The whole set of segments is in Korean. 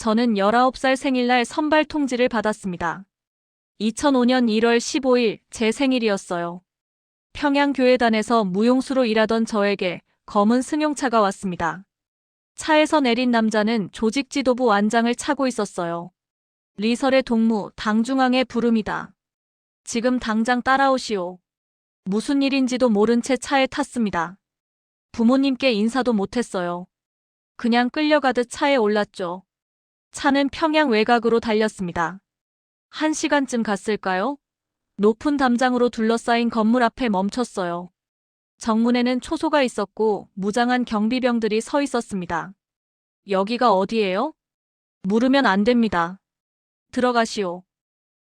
저는 19살 생일날 선발 통지를 받았습니다. 2005년 1월 15일 제 생일이었어요. 평양교회단에서 무용수로 일하던 저에게 검은 승용차가 왔습니다. 차에서 내린 남자는 조직 지도부 완장을 차고 있었어요. 리설의 동무 당중앙의 부름이다. 지금 당장 따라오시오. 무슨 일인지도 모른 채 차에 탔습니다. 부모님께 인사도 못했어요. 그냥 끌려가듯 차에 올랐죠. 차는 평양 외곽으로 달렸습니다. 한 시간쯤 갔을까요? 높은 담장으로 둘러싸인 건물 앞에 멈췄어요. 정문에는 초소가 있었고 무장한 경비병들이 서 있었습니다. 여기가 어디예요? 물으면 안 됩니다. 들어가시오.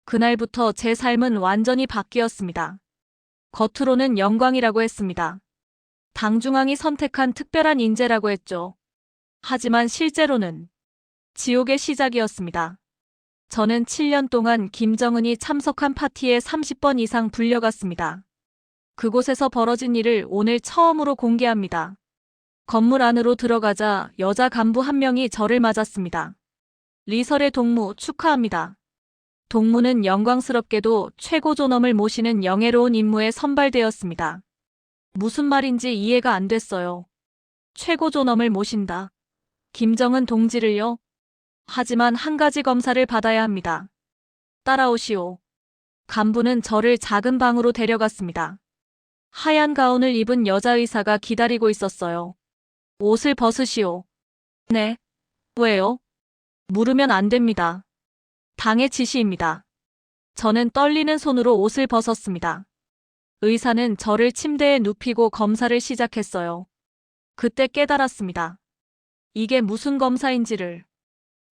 그날부터 제 삶은 완전히 바뀌었습니다. 겉으로는 영광이라고 했습니다. 당중앙이 선택한 특별한 인재라고 했죠. 하지만 실제로는 지옥의 시작이었습니다. 저는 7년 동안 김정은이 참석한 파티에 30번 이상 불려갔습니다. 그곳에서 벌어진 일을 오늘 처음으로 공개합니다. 건물 안으로 들어가자 여자 간부 한 명이 저를 맞았습니다. 리설의 동무 축하합니다. 동무는 영광스럽게도 최고 존엄을 모시는 영예로운 임무에 선발되었습니다. 무슨 말인지 이해가 안 됐어요. 최고 존엄을 모신다. 김정은 동지를요? 하지만 한 가지 검사를 받아야 합니다. 따라오시오. 간부는 저를 작은 방으로 데려갔습니다. 하얀 가운을 입은 여자 의사가 기다리고 있었어요. 옷을 벗으시오. 네. 왜요? 물으면 안 됩니다. 당의 지시입니다. 저는 떨리는 손으로 옷을 벗었습니다. 의사는 저를 침대에 눕히고 검사를 시작했어요. 그때 깨달았습니다. 이게 무슨 검사인지를.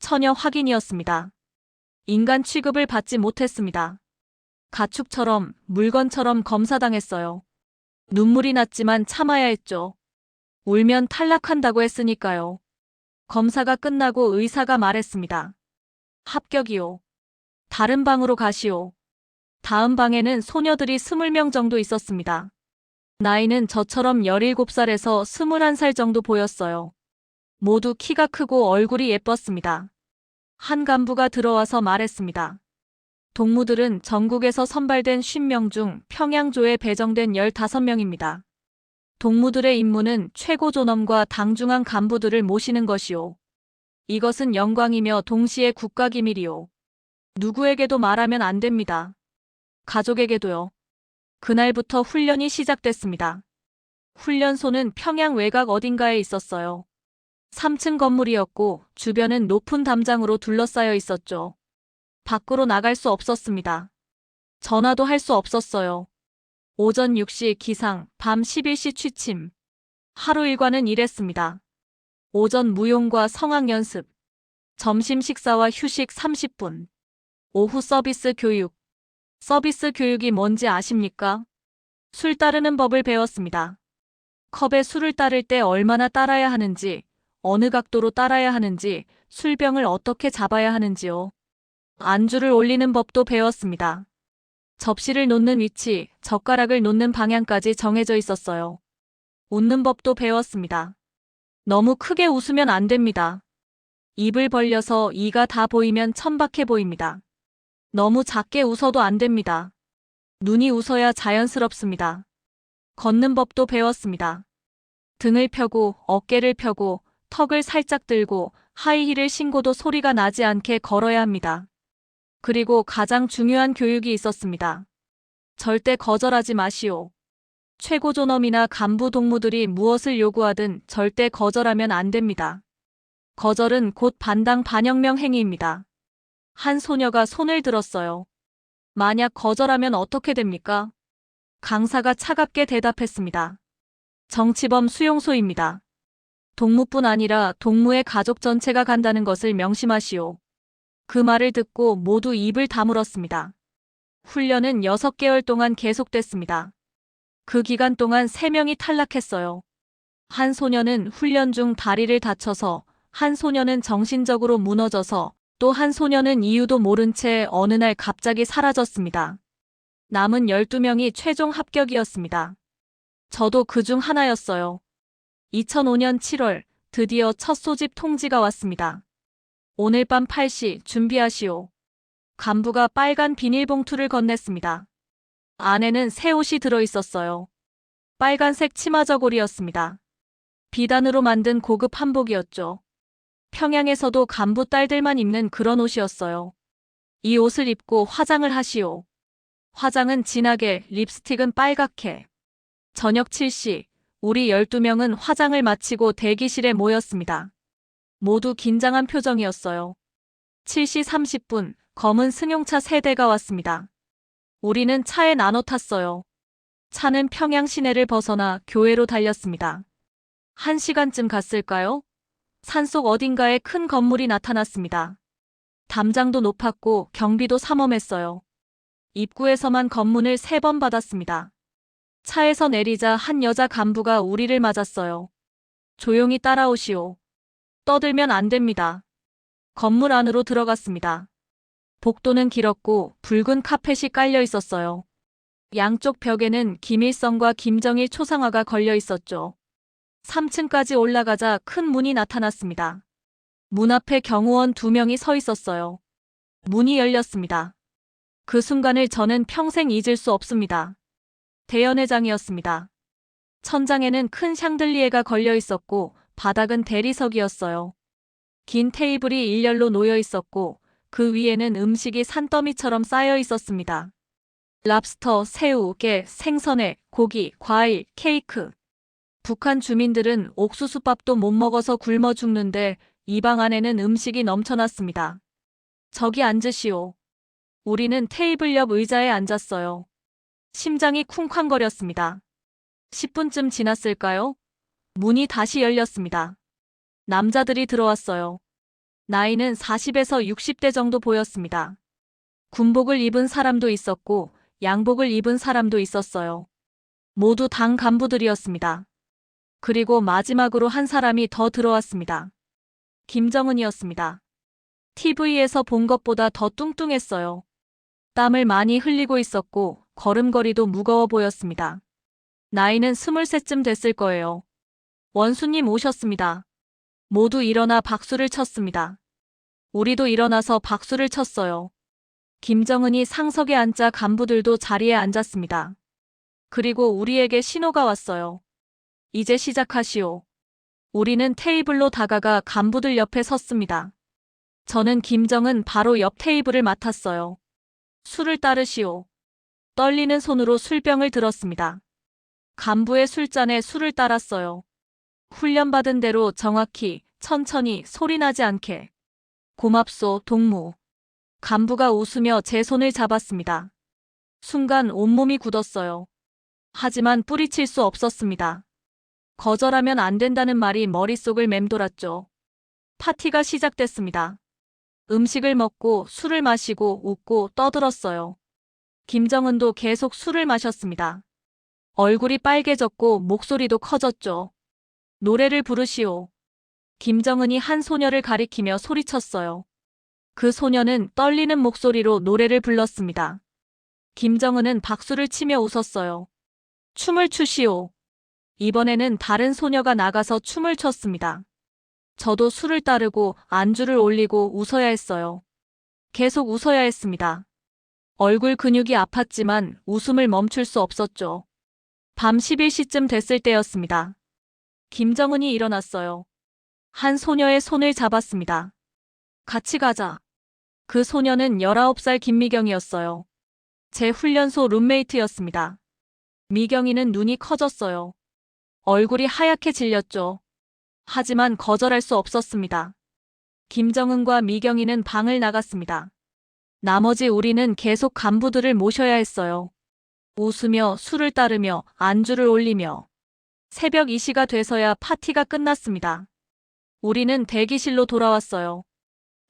처녀 확인이었습니다. 인간 취급을 받지 못했습니다. 가축처럼 물건처럼 검사당했어요. 눈물이 났지만 참아야 했죠. 울면 탈락한다고 했으니까요. 검사가 끝나고 의사가 말했습니다. 합격이요. 다른 방으로 가시오. 다음 방에는 소녀들이 20명 정도 있었습니다. 나이는 저처럼 17살에서 21살 정도 보였어요. 모두 키가 크고 얼굴이 예뻤습니다. 한 간부가 들어와서 말했습니다. 동무들은 전국에서 선발된 50명 중 평양조에 배정된 15명입니다. 동무들의 임무는 최고 존엄과 당중한 간부들을 모시는 것이오. 이것은 영광이며 동시에 국가기밀이오. 누구에게도 말하면 안 됩니다. 가족에게도요. 그날부터 훈련이 시작됐습니다. 훈련소는 평양 외곽 어딘가에 있었어요. 3층 건물이었고 주변은 높은 담장으로 둘러싸여 있었죠. 밖으로 나갈 수 없었습니다. 전화도 할 수 없었어요. 오전 6시 기상, 밤 11시 취침. 하루 일과는 이랬습니다. 오전 무용과 성악 연습. 점심 식사와 휴식 30분. 오후 서비스 교육. 서비스 교육이 뭔지 아십니까? 술 따르는 법을 배웠습니다. 컵에 술을 따를 때 얼마나 따라야 하는지, 어느 각도로 따라야 하는지, 술병을 어떻게 잡아야 하는지요. 안주를 올리는 법도 배웠습니다. 접시를 놓는 위치, 젓가락을 놓는 방향까지 정해져 있었어요. 웃는 법도 배웠습니다. 너무 크게 웃으면 안 됩니다. 입을 벌려서 이가 다 보이면 천박해 보입니다. 너무 작게 웃어도 안 됩니다. 눈이 웃어야 자연스럽습니다. 걷는 법도 배웠습니다. 등을 펴고 어깨를 펴고 턱을 살짝 들고 하이힐을 신고도 소리가 나지 않게 걸어야 합니다. 그리고 가장 중요한 교육이 있었습니다. 절대 거절하지 마시오. 최고 존엄이나 간부 동무들이 무엇을 요구하든 절대 거절하면 안 됩니다. 거절은 곧 반당 반혁명 행위입니다. 한 소녀가 손을 들었어요. 만약 거절하면 어떻게 됩니까? 강사가 차갑게 대답했습니다. 정치범 수용소입니다. 동무뿐 아니라 동무의 가족 전체가 간다는 것을 명심하시오. 그 말을 듣고 모두 입을 다물었습니다. 훈련은 6개월 동안 계속됐습니다. 그 기간 동안 3명이 탈락했어요. 한 소녀는 훈련 중 다리를 다쳐서, 한 소녀는 정신적으로 무너져서, 또 한 소녀는 이유도 모른 채 어느 날 갑자기 사라졌습니다. 남은 12명이 최종 합격이었습니다. 저도 그 중 하나였어요. 2005년 7월 드디어 첫 소집 통지가 왔습니다. 오늘 밤 8시 준비하시오. 간부가 빨간 비닐봉투를 건넸습니다. 안에는 새 옷이 들어 있었어요. 빨간색 치마 저고리였습니다. 비단으로 만든 고급 한복이었죠. 평양에서도 간부 딸들만 입는 그런 옷이었어요. 이 옷을 입고 화장을 하시오. 화장은 진하게, 립스틱은 빨갛게. 저녁 7시, 우리 12명은 화장을 마치고 대기실에 모였습니다. 모두 긴장한 표정이었어요. 7시 30분, 검은 승용차 세 대가 왔습니다. 우리는 차에 나눠 탔어요. 차는 평양 시내를 벗어나 교회로 달렸습니다. 한 시간쯤 갔을까요? 산속 어딘가에 큰 건물이 나타났습니다. 담장도 높았고 경비도 삼엄했어요. 입구에서만 검문을 세 번 받았습니다. 차에서 내리자 한 여자 간부가 우리를 맞았어요. 조용히 따라오시오. 떠들면 안 됩니다. 건물 안으로 들어갔습니다. 복도는 길었고 붉은 카펫이 깔려 있었어요. 양쪽 벽에는 김일성과 김정일 초상화가 걸려 있었죠. 3층까지 올라가자 큰 문이 나타났습니다. 문 앞에 경호원 두 명이 서 있었어요. 문이 열렸습니다. 그 순간을 저는 평생 잊을 수 없습니다. 대연회장이었습니다. 천장에는 큰 샹들리에가 걸려 있었고 바닥은 대리석이었어요. 긴 테이블이 일렬로 놓여 있었고 그 위에는 음식이 산더미처럼 쌓여 있었습니다. 랍스터, 새우, 게, 생선회, 고기, 과일, 케이크. 북한 주민들은 옥수수밥도 못 먹어서 굶어 죽는데 이 방 안에는 음식이 넘쳐났습니다. 저기 앉으시오. 우리는 테이블 옆 의자에 앉았어요. 심장이 쿵쾅거렸습니다. 10분쯤 지났을까요? 문이 다시 열렸습니다. 남자들이 들어왔어요. 나이는 40에서 60대 정도 보였습니다. 군복을 입은 사람도 있었고 양복을 입은 사람도 있었어요. 모두 당 간부들이었습니다. 그리고 마지막으로 한 사람이 더 들어왔습니다. 김정은이었습니다. TV에서 본 것보다 더 뚱뚱했어요. 땀을 많이 흘리고 있었고 걸음걸이도 무거워 보였습니다. 나이는 스물셋쯤 됐을 거예요. 원수님 오셨습니다. 모두 일어나 박수를 쳤습니다. 우리도 일어나서 박수를 쳤어요. 김정은이 상석에 앉자 간부들도 자리에 앉았습니다. 그리고 우리에게 신호가 왔어요. 이제 시작하시오. 우리는 테이블로 다가가 간부들 옆에 섰습니다. 저는 김정은 바로 옆 테이블을 맡았어요. 술을 따르시오. 떨리는 손으로 술병을 들었습니다. 간부의 술잔에 술을 따랐어요. 훈련받은 대로 정확히, 천천히, 소리나지 않게. 고맙소, 동무. 간부가 웃으며 제 손을 잡았습니다. 순간 온몸이 굳었어요. 하지만 뿌리칠 수 없었습니다. 거절하면 안 된다는 말이 머릿속을 맴돌았죠. 파티가 시작됐습니다. 음식을 먹고 술을 마시고 웃고 떠들었어요. 김정은도 계속 술을 마셨습니다. 얼굴이 빨개졌고 목소리도 커졌죠. 노래를 부르시오. 김정은이 한 소녀를 가리키며 소리쳤어요. 그 소녀는 떨리는 목소리로 노래를 불렀습니다. 김정은은 박수를 치며 웃었어요. 춤을 추시오. 이번에는 다른 소녀가 나가서 춤을 췄습니다. 저도 술을 따르고 안주를 올리고 웃어야 했어요. 계속 웃어야 했습니다. 얼굴 근육이 아팠지만 웃음을 멈출 수 없었죠. 밤 11시쯤 됐을 때였습니다. 김정은이 일어났어요. 한 소녀의 손을 잡았습니다. 같이 가자. 그 소녀는 19살 김미경이었어요. 제 훈련소 룸메이트였습니다. 미경이는 눈이 커졌어요. 얼굴이 하얗게 질렸죠. 하지만 거절할 수 없었습니다. 김정은과 미경이는 방을 나갔습니다. 나머지 우리는 계속 간부들을 모셔야 했어요. 웃으며 술을 따르며 안주를 올리며 새벽 2시가 돼서야 파티가 끝났습니다. 우리는 대기실로 돌아왔어요.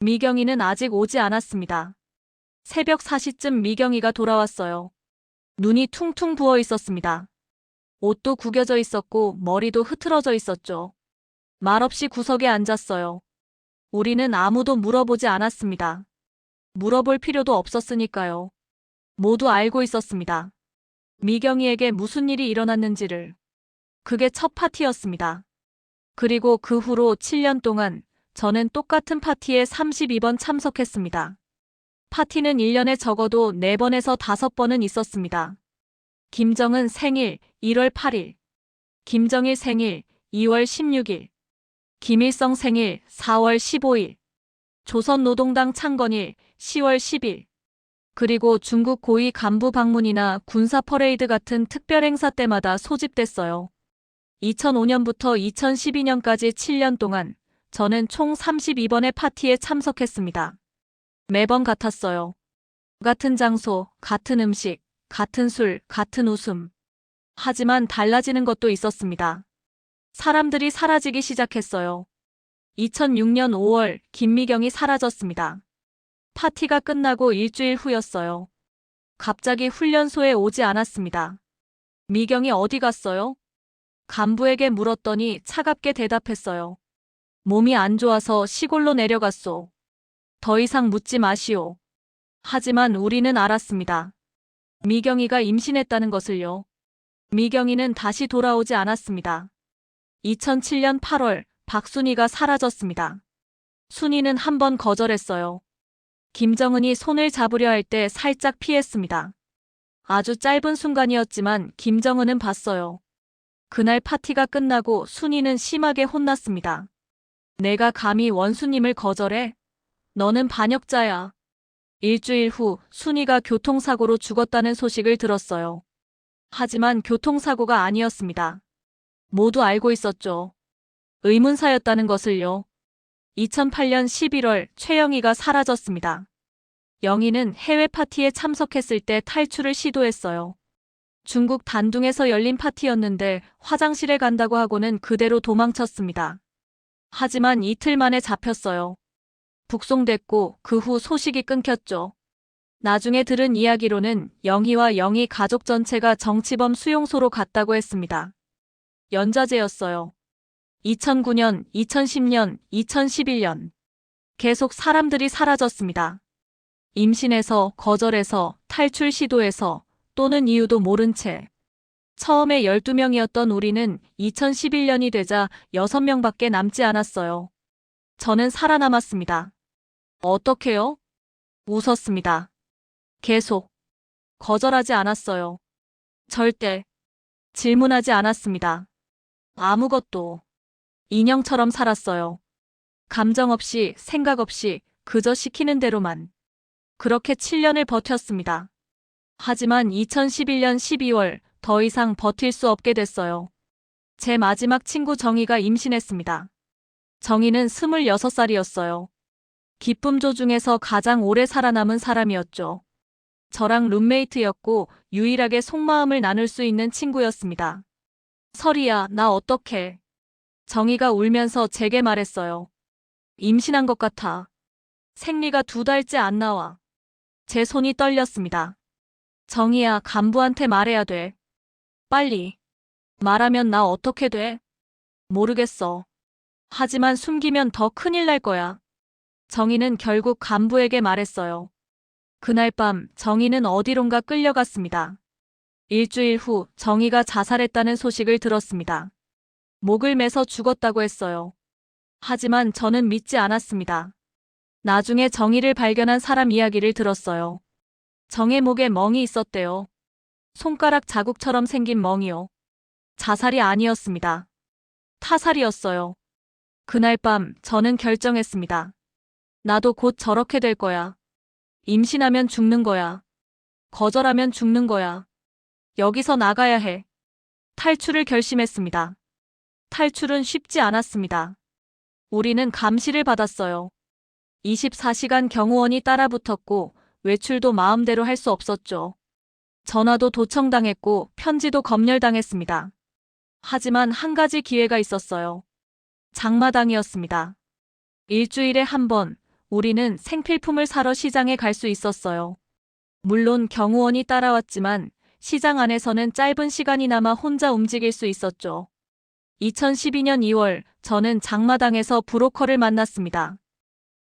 미경이는 아직 오지 않았습니다. 새벽 4시쯤 미경이가 돌아왔어요. 눈이 퉁퉁 부어 있었습니다. 옷도 구겨져 있었고 머리도 흐트러져 있었죠. 말없이 구석에 앉았어요. 우리는 아무도 물어보지 않았습니다. 물어볼 필요도 없었으니까요. 모두 알고 있었습니다. 미경이에게 무슨 일이 일어났는지를. 그게 첫 파티였습니다. 그리고 그 후로 7년 동안 저는 똑같은 파티에 32번 참석했습니다. 파티는 1년에 적어도 4번에서 5번은 있었습니다. 김정은 생일 1월 8일, 김정일 생일 2월 16일, 김일성 생일 4월 15일, 조선노동당 창건일 10월 10일, 그리고 중국 고위 간부 방문이나 군사 퍼레이드 같은 특별 행사 때마다 소집됐어요. 2005년부터 2012년까지 7년 동안 저는 총 32번의 파티에 참석했습니다. 매번 같았어요. 같은 장소, 같은 음식, 같은 술, 같은 웃음. 하지만 달라지는 것도 있었습니다. 사람들이 사라지기 시작했어요. 2006년 5월 김미경이 사라졌습니다. 파티가 끝나고 일주일 후였어요. 갑자기 훈련소에 오지 않았습니다. 미경이 어디 갔어요? 간부에게 물었더니 차갑게 대답했어요. 몸이 안 좋아서 시골로 내려갔소. 더 이상 묻지 마시오. 하지만 우리는 알았습니다. 미경이가 임신했다는 것을요. 미경이는 다시 돌아오지 않았습니다. 2007년 8월 박순희가 사라졌습니다. 순희는 한 번 거절했어요. 김정은이 손을 잡으려 할 때 살짝 피했습니다. 아주 짧은 순간이었지만 김정은은 봤어요. 그날 파티가 끝나고 순희는 심하게 혼났습니다. 내가 감히 원수님을 거절해? 너는 반역자야. 일주일 후 순희가 교통사고로 죽었다는 소식을 들었어요. 하지만 교통사고가 아니었습니다. 모두 알고 있었죠. 의문사였다는 것을요. 2008년 11월 최영희가 사라졌습니다. 영희는 해외 파티에 참석했을 때 탈출을 시도했어요. 중국 단둥에서 열린 파티였는데 화장실에 간다고 하고는 그대로 도망쳤습니다. 하지만 이틀 만에 잡혔어요. 북송됐고 그 후 소식이 끊겼죠. 나중에 들은 이야기로는 영희와 영희 가족 전체가 정치범 수용소로 갔다고 했습니다. 연좌제였어요. 2009년, 2010년, 2011년. 계속 사람들이 사라졌습니다. 임신해서, 거절해서, 탈출 시도해서, 또는 이유도 모른 채. 처음에 12명이었던 우리는 2011년이 되자 6명밖에 남지 않았어요. 저는 살아남았습니다. 어떻게요? 웃었습니다. 계속. 거절하지 않았어요. 절대. 질문하지 않았습니다. 아무것도. 인형처럼 살았어요. 감정 없이, 생각 없이, 그저 시키는 대로만. 그렇게 7년을 버텼습니다. 하지만 2011년 12월 더 이상 버틸 수 없게 됐어요. 제 마지막 친구 정희가 임신했습니다. 정희는 26살이었어요. 기쁨조 중에서 가장 오래 살아남은 사람이었죠. 저랑 룸메이트였고 유일하게 속마음을 나눌 수 있는 친구였습니다. 설이야, 나 어떡해. 정희가 울면서 제게 말했어요. 임신한 것 같아. 생리가 두 달째 안 나와. 제 손이 떨렸습니다. 정희야, 간부한테 말해야 돼. 빨리. 말하면 나 어떻게 돼? 모르겠어. 하지만 숨기면 더 큰일 날 거야. 정희는 결국 간부에게 말했어요. 그날 밤 정희는 어디론가 끌려갔습니다. 일주일 후 정희가 자살했다는 소식을 들었습니다. 목을 매서 죽었다고 했어요. 하지만 저는 믿지 않았습니다. 나중에 정희를 발견한 사람 이야기를 들었어요. 정의 목에 멍이 있었대요. 손가락 자국처럼 생긴 멍이요. 자살이 아니었습니다. 타살이었어요. 그날 밤 저는 결정했습니다. 나도 곧 저렇게 될 거야. 임신하면 죽는 거야. 거절하면 죽는 거야. 여기서 나가야 해. 탈출을 결심했습니다. 탈출은 쉽지 않았습니다. 우리는 감시를 받았어요. 24시간 경호원이 따라붙었고 외출도 마음대로 할 수 없었죠. 전화도 도청당했고 편지도 검열당했습니다. 하지만 한 가지 기회가 있었어요. 장마당이었습니다. 일주일에 한 번 우리는 생필품을 사러 시장에 갈 수 있었어요. 물론 경호원이 따라왔지만 시장 안에서는 짧은 시간이나마 혼자 움직일 수 있었죠. 2012년 2월 저는 장마당에서 브로커를 만났습니다.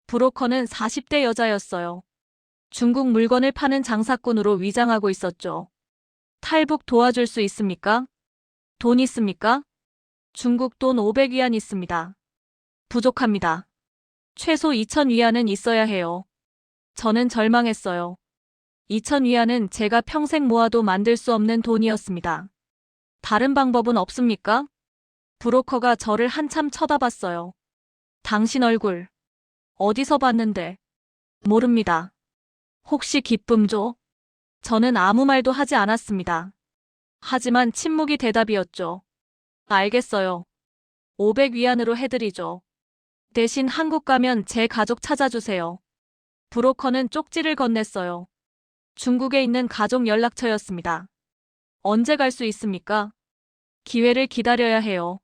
브로커는 40대 여자였어요. 중국 물건을 파는 장사꾼으로 위장하고 있었죠. 탈북 도와줄 수 있습니까? 돈 있습니까? 중국 돈 500위안 있습니다. 부족합니다. 최소 2천 위안은 있어야 해요. 저는 절망했어요. 2천 위안은 제가 평생 모아도 만들 수 없는 돈이었습니다. 다른 방법은 없습니까? 브로커가 저를 한참 쳐다봤어요. 당신 얼굴 어디서 봤는데? 모릅니다. 혹시 기쁨조? 저는 아무 말도 하지 않았습니다. 하지만 침묵이 대답이었죠. 알겠어요. 500 위안으로 해드리죠. 대신 한국 가면 제 가족 찾아주세요. 브로커는 쪽지를 건넸어요. 중국에 있는 가족 연락처였습니다. 언제 갈 수 있습니까? 기회를 기다려야 해요.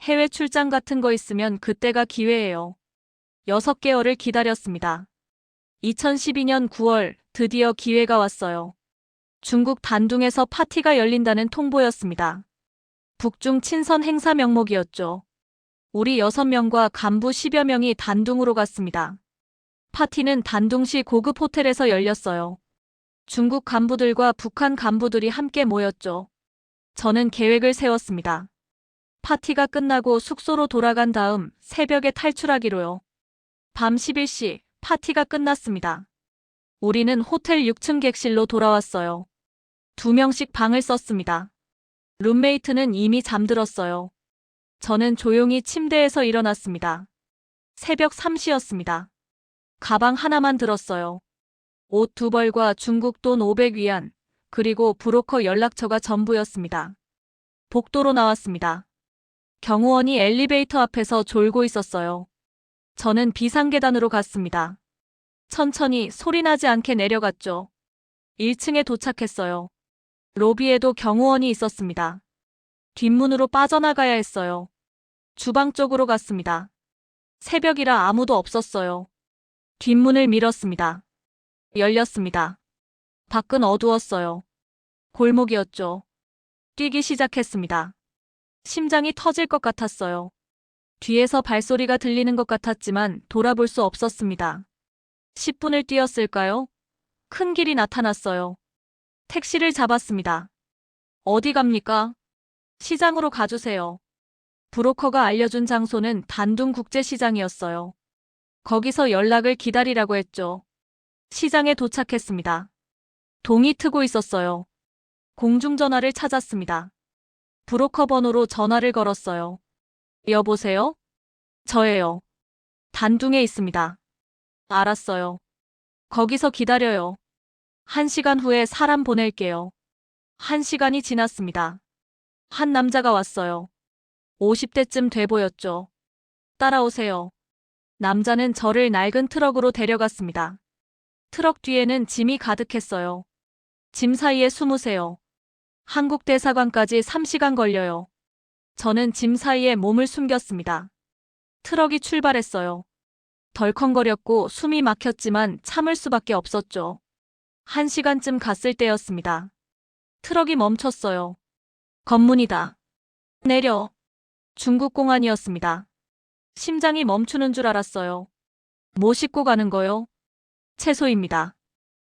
해외 출장 같은 거 있으면 그때가 기회예요. 6개월을 기다렸습니다. 2012년 9월 드디어 기회가 왔어요. 중국 단둥에서 파티가 열린다는 통보였습니다. 북중 친선 행사 명목이었죠. 우리 6명과 간부 10여 명이 단둥으로 갔습니다. 파티는 단둥시 고급 호텔에서 열렸어요. 중국 간부들과 북한 간부들이 함께 모였죠. 저는 계획을 세웠습니다. 파티가 끝나고 숙소로 돌아간 다음 새벽에 탈출하기로요. 밤 11시 파티가 끝났습니다. 우리는 호텔 6층 객실로 돌아왔어요. 두 명씩 방을 썼습니다. 룸메이트는 이미 잠들었어요. 저는 조용히 침대에서 일어났습니다. 새벽 3시였습니다. 가방 하나만 들었어요. 옷 두 벌과 중국 돈 500위안, 그리고 브로커 연락처가 전부였습니다. 복도로 나왔습니다. 경호원이 엘리베이터 앞에서 졸고 있었어요. 저는 비상계단으로 갔습니다. 천천히 소리나지 않게 내려갔죠. 1층에 도착했어요. 로비에도 경호원이 있었습니다. 뒷문으로 빠져나가야 했어요. 주방 쪽으로 갔습니다. 새벽이라 아무도 없었어요. 뒷문을 밀었습니다. 열렸습니다. 밖은 어두웠어요. 골목이었죠. 뛰기 시작했습니다. 심장이 터질 것 같았어요. 뒤에서 발소리가 들리는 것 같았지만 돌아볼 수 없었습니다. 10분을 뛰었을까요? 큰 길이 나타났어요. 택시를 잡았습니다. 어디 갑니까? 시장으로 가주세요. 브로커가 알려준 장소는 단둥 국제시장이었어요. 거기서 연락을 기다리라고 했죠. 시장에 도착했습니다. 동이 트고 있었어요. 공중전화를 찾았습니다. 브로커 번호로 전화를 걸었어요. 여보세요? 저예요. 단둥에 있습니다. 알았어요. 거기서 기다려요. 한 시간 후에 사람 보낼게요. 한 시간이 지났습니다. 한 남자가 왔어요. 50대쯤 돼 보였죠. 따라오세요. 남자는 저를 낡은 트럭으로 데려갔습니다. 트럭 뒤에는 짐이 가득했어요. 짐 사이에 숨으세요. 한국 대사관까지 3시간 걸려요. 저는 짐 사이에 몸을 숨겼습니다. 트럭이 출발했어요. 덜컹거렸고 숨이 막혔지만 참을 수밖에 없었죠. 한 시간쯤 갔을 때였습니다. 트럭이 멈췄어요. 검문이다. 내려. 중국 공안이었습니다. 심장이 멈추는 줄 알았어요. 뭐 싣고 가는 거요? 채소입니다.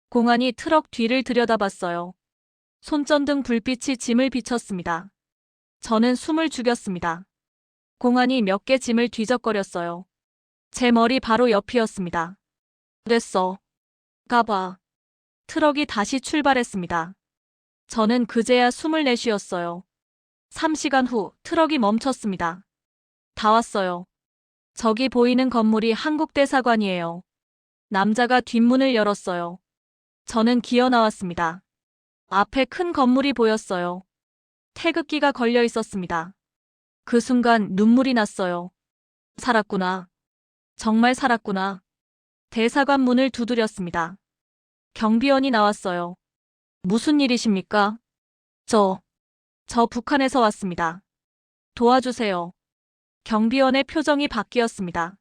공안이 트럭 뒤를 들여다봤어요. 손전등 불빛이 짐을 비쳤습니다. 저는 숨을 죽였습니다. 공안이 몇 개 짐을 뒤적거렸어요. 제 머리 바로 옆이었습니다. 됐어. 가봐. 트럭이 다시 출발했습니다. 저는 그제야 숨을 내쉬었어요. 3시간 후 트럭이 멈췄습니다. 다 왔어요. 저기 보이는 건물이 한국대사관이에요. 남자가 뒷문을 열었어요. 저는 기어 나왔습니다. 앞에 큰 건물이 보였어요. 태극기가 걸려 있었습니다. 그 순간 눈물이 났어요. 살았구나. 정말 살았구나. 대사관 문을 두드렸습니다. 경비원이 나왔어요. 무슨 일이십니까? 저, 저 북한에서 왔습니다. 도와주세요. 경비원의 표정이 바뀌었습니다.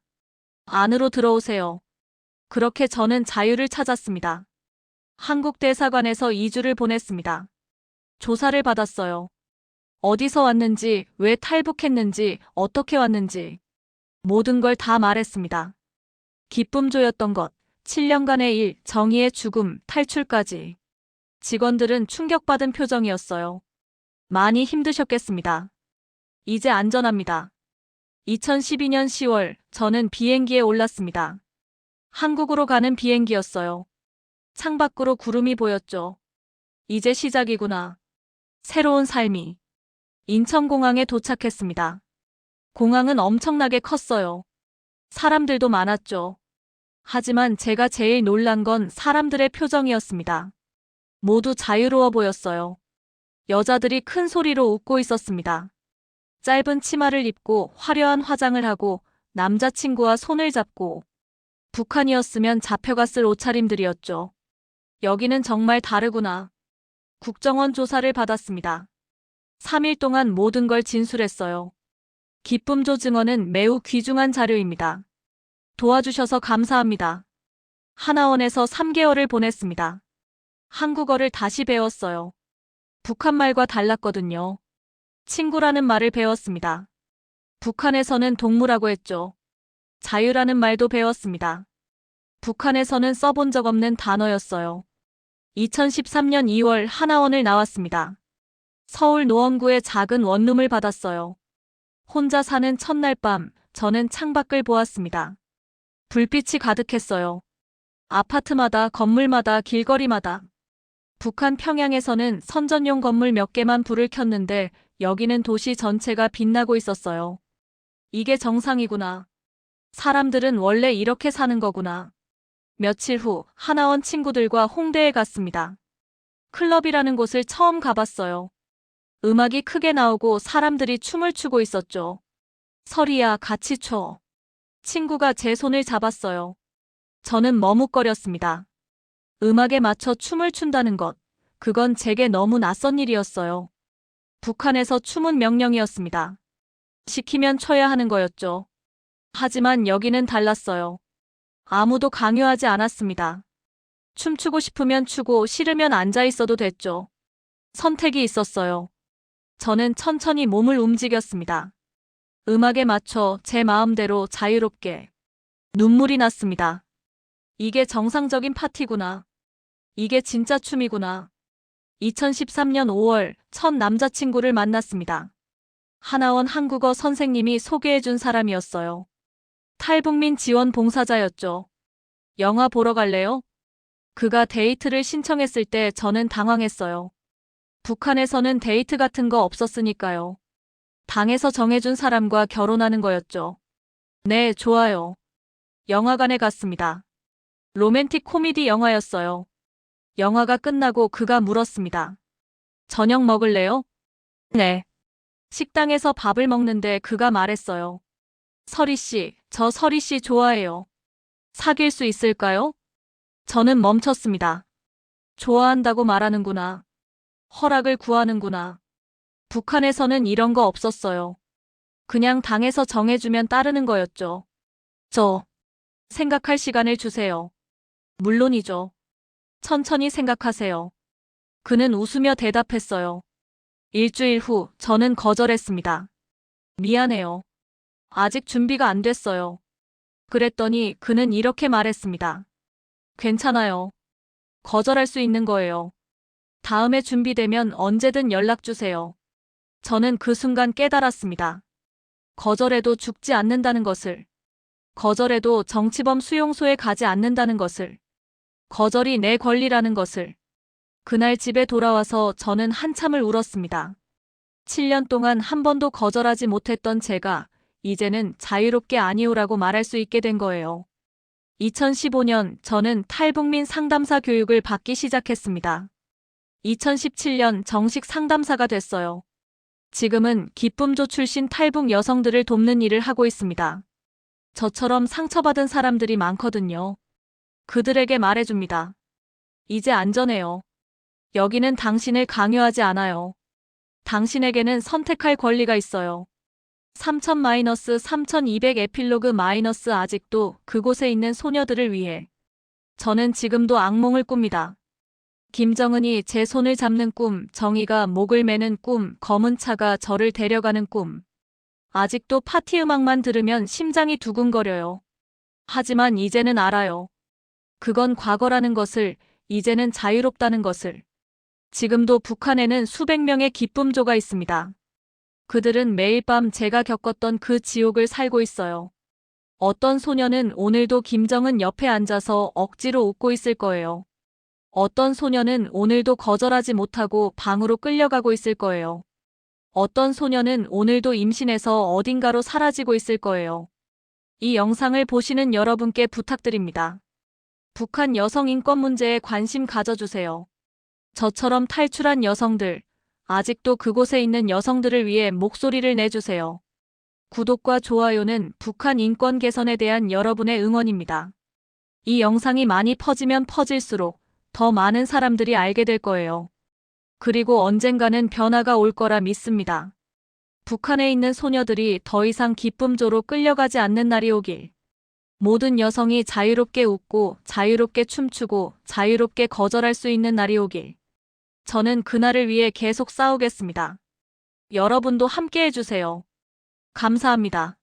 안으로 들어오세요. 그렇게 저는 자유를 찾았습니다. 한국 대사관에서 2주를 보냈습니다. 조사를 받았어요. 어디서 왔는지, 왜 탈북했는지, 어떻게 왔는지. 모든 걸 다 말했습니다. 기쁨조였던 것, 7년간의 일, 정의의 죽음, 탈출까지. 직원들은 충격받은 표정이었어요. 많이 힘드셨겠습니다. 이제 안전합니다. 2012년 10월 저는 비행기에 올랐습니다. 한국으로 가는 비행기였어요. 창밖으로 구름이 보였죠. 이제 시작이구나. 새로운 삶이. 인천공항에 도착했습니다. 공항은 엄청나게 컸어요. 사람들도 많았죠. 하지만 제가 제일 놀란 건 사람들의 표정이었습니다. 모두 자유로워 보였어요. 여자들이 큰 소리로 웃고 있었습니다. 짧은 치마를 입고 화려한 화장을 하고 남자친구와 손을 잡고 북한이었으면 잡혀갔을 옷차림들이었죠. 여기는 정말 다르구나. 국정원 조사를 받았습니다. 3일 동안 모든 걸 진술했어요. 기쁨조 증언은 매우 귀중한 자료입니다. 도와주셔서 감사합니다. 하나원에서 3개월을 보냈습니다. 한국어를 다시 배웠어요. 북한말과 달랐거든요. 친구라는 말을 배웠습니다. 북한에서는 동무라고 했죠. 자유라는 말도 배웠습니다. 북한에서는 써본 적 없는 단어였어요. 2013년 2월 하나원을 나왔습니다. 서울 노원구의 작은 원룸을 받았어요. 혼자 사는 첫날 밤 저는 창밖을 보았습니다. 불빛이 가득했어요. 아파트마다 건물마다 길거리마다 북한 평양에서는 선전용 건물 몇 개만 불을 켰는데 여기는 도시 전체가 빛나고 있었어요. 이게 정상이구나. 사람들은 원래 이렇게 사는 거구나. 며칠 후 하나원 친구들과 홍대에 갔습니다. 클럽이라는 곳을 처음 가봤어요. 음악이 크게 나오고 사람들이 춤을 추고 있었죠. 설이야 같이 춰. 친구가 제 손을 잡았어요. 저는 머뭇거렸습니다. 음악에 맞춰 춤을 춘다는 것, 그건 제게 너무 낯선 일이었어요. 북한에서 춤은 명령이었습니다. 시키면 춰야 하는 거였죠. 하지만 여기는 달랐어요. 아무도 강요하지 않았습니다. 춤추고 싶으면 추고 싫으면 앉아 있어도 됐죠. 선택이 있었어요. 저는 천천히 몸을 움직였습니다. 음악에 맞춰 제 마음대로 자유롭게 눈물이 났습니다. 이게 정상적인 파티구나. 이게 진짜 춤이구나. 2013년 5월 첫 남자친구를 만났습니다. 하나원 한국어 선생님이 소개해준 사람이었어요. 탈북민 지원 봉사자였죠. 영화 보러 갈래요? 그가 데이트를 신청했을 때 저는 당황했어요. 북한에서는 데이트 같은 거 없었으니까요. 당에서 정해준 사람과 결혼하는 거였죠. 네, 좋아요. 영화관에 갔습니다. 로맨틱 코미디 영화였어요. 영화가 끝나고 그가 물었습니다. 저녁 먹을래요? 네. 식당에서 밥을 먹는데 그가 말했어요. 서리 씨, 저 서리 씨 좋아해요. 사귈 수 있을까요? 저는 멈췄습니다. 좋아한다고 말하는구나. 허락을 구하는구나. 북한에서는 이런 거 없었어요. 그냥 당에서 정해주면 따르는 거였죠. 저, 생각할 시간을 주세요. 물론이죠. 천천히 생각하세요. 그는 웃으며 대답했어요. 일주일 후 저는 거절했습니다. 미안해요. 아직 준비가 안 됐어요. 그랬더니 그는 이렇게 말했습니다. 괜찮아요. 거절할 수 있는 거예요. 다음에 준비되면 언제든 연락 주세요. 저는 그 순간 깨달았습니다. 거절해도 죽지 않는다는 것을. 거절해도 정치범 수용소에 가지 않는다는 것을. 거절이 내 권리라는 것을. 그날 집에 돌아와서 저는 한참을 울었습니다. 7년 동안 한 번도 거절하지 못했던 제가 이제는 자유롭게 아니오라고 말할 수 있게 된 거예요. 2015년 저는 탈북민 상담사 교육을 받기 시작했습니다. 2017년 정식 상담사가 됐어요. 지금은 기쁨조 출신 탈북 여성들을 돕는 일을 하고 있습니다. 저처럼 상처받은 사람들이 많거든요. 그들에게 말해줍니다. 이제 안전해요. 여기는 당신을 강요하지 않아요. 당신에게는 선택할 권리가 있어요. 3000-3200 에필로그 마이너스 아직도 그곳에 있는 소녀들을 위해 저는 지금도 악몽을 꿉니다. 김정은이 제 손을 잡는 꿈, 정의가 목을 매는 꿈, 검은 차가 저를 데려가는 꿈. 아직도 파티 음악만 들으면 심장이 두근거려요. 하지만 이제는 알아요. 그건 과거라는 것을, 이제는 자유롭다는 것을. 지금도 북한에는 수백 명의 기쁨조가 있습니다. 그들은 매일 밤 제가 겪었던 그 지옥을 살고 있어요. 어떤 소녀는 오늘도 김정은 옆에 앉아서 억지로 웃고 있을 거예요. 어떤 소녀는 오늘도 거절하지 못하고 방으로 끌려가고 있을 거예요. 어떤 소녀는 오늘도 임신해서 어딘가로 사라지고 있을 거예요. 이 영상을 보시는 여러분께 부탁드립니다. 북한 여성 인권 문제에 관심 가져주세요. 저처럼 탈출한 여성들, 아직도 그곳에 있는 여성들을 위해 목소리를 내주세요. 구독과 좋아요는 북한 인권 개선에 대한 여러분의 응원입니다. 이 영상이 많이 퍼지면 퍼질수록 더 많은 사람들이 알게 될 거예요. 그리고 언젠가는 변화가 올 거라 믿습니다. 북한에 있는 소녀들이 더 이상 기쁨조로 끌려가지 않는 날이 오길. 모든 여성이 자유롭게 웃고 자유롭게 춤추고 자유롭게 거절할 수 있는 날이 오길. 저는 그날을 위해 계속 싸우겠습니다. 여러분도 함께 해주세요. 감사합니다.